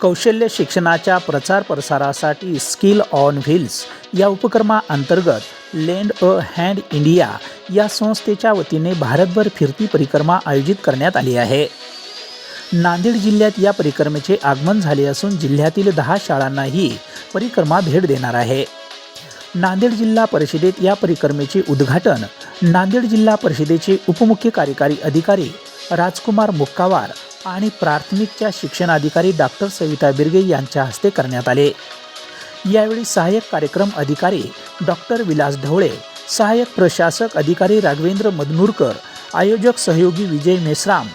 कौशल्य शिक्षणाच्या प्रचार प्रसारासाठी स्किल ऑन व्हील्स या उपक्रमाअंतर्गत लेंड अ हँड इंडिया या संस्थेच्या वतीने भारतभर फिरती परिक्रमा आयोजित करण्यात आली आहे. नांदेड जिल्ह्यात या परिक्रमेचे आगमन झाले असून जिल्ह्यातील दहा शाळांनाही परिक्रमा भेट देणार आहे. नांदेड जिल्हा परिषदेत या परिक्रमेचे उद्घाटन नांदेड जिल्हा परिषदेचे उपमुख्य कार्यकारी अधिकारी राजकुमार मुक्कावार आणि प्राथमिकच्या शिक्षणाधिकारी डॉक्टर सविता बिर्गे यांच्या हस्ते करण्यात आले. यावेळी सहाय्यक कार्यक्रम अधिकारी डॉक्टर विलास ढवळे सहाय्यक प्रशासक अधिकारी राघवेंद्र मदनूरकर आयोजक सहयोगी विजय मेश्राम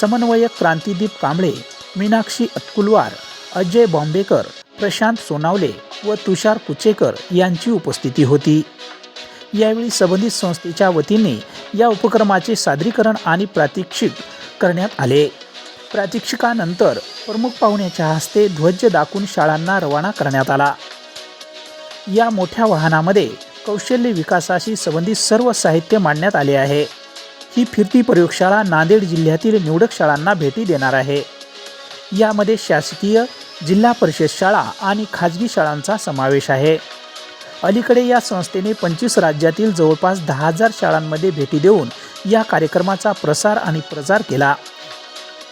समन्वयक क्रांतीदीप कांबळे मीनाक्षी अतकुलवार अजय बॉम्बेकर प्रशांत सोनावले व तुषार कुचेकर यांची उपस्थिती होती. यावेळी संबंधित संस्थेच्या वतीने या उपक्रमाचे सादरीकरण आणि प्रात्यक्षिक करण्यात आले. प्रात्यक्षिकानंतर प्रमुख पाहुण्याच्या हस्ते ध्वज दाखवून शाळांना रवाना करण्यात आला. या मोठ्या वाहनामध्ये कौशल्य विकासाशी संबंधित सर्व साहित्य मांडण्यात आले आहे. ही फिरती प्रयोगशाळा नांदेड जिल्ह्यातील निवडक शाळांना भेटी देणार आहे. यामध्ये शासकीय जिल्हा परिषद शाळा आणि खाजगी शाळांचा समावेश आहे. अलीकडे या संस्थेने पंचवीस राज्यातील जवळपास दहा हजार शाळांमध्ये भेटी देऊन या कार्यक्रमाचा प्रसार आणि प्रचार केला.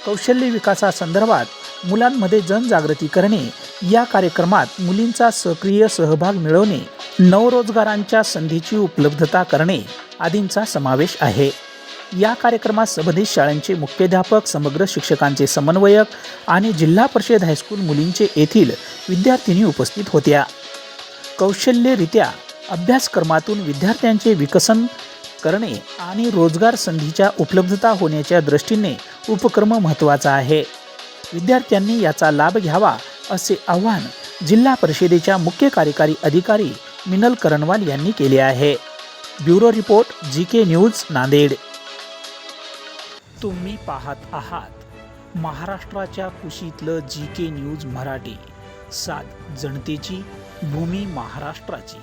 कौशल्य विकासासंदर्भात मुलांमध्ये जनजागृती करणे या कार्यक्रमात मुलींचा सक्रिय सहभाग मिळवणे नवरोजगारांच्या संधीची उपलब्धता करणे आदींचा समावेश आहे. या कार्यक्रमात संबंधित शाळांचे मुख्याध्यापक समग्र शिक्षकांचे समन्वयक आणि जिल्हा परिषद हायस्कूल मुलींचे येथील विद्यार्थिनी उपस्थित होत्या. कौशल्यरित्या अभ्यासक्रमातून विद्यार्थ्यांचे विकसन करणे आणि रोजगार संधीच्या उपलब्धता होण्याच्या दृष्टीने उपक्रम महत्त्वाचा आहे. विद्यार्थ्यांनी याचा लाभ घ्यावा असे आवाहन जिल्हा परिषदेच्या मुख्य कार्यकारी अधिकारी मिनल करणवाल यांनी केले आहे. Bureau report G K news Nanded. तुम्ही पाहत आहात महाराष्ट्राच्या कुशीतलं जी के न्यूज मराठी. सात जनतेची भूमी महाराष्ट्राची.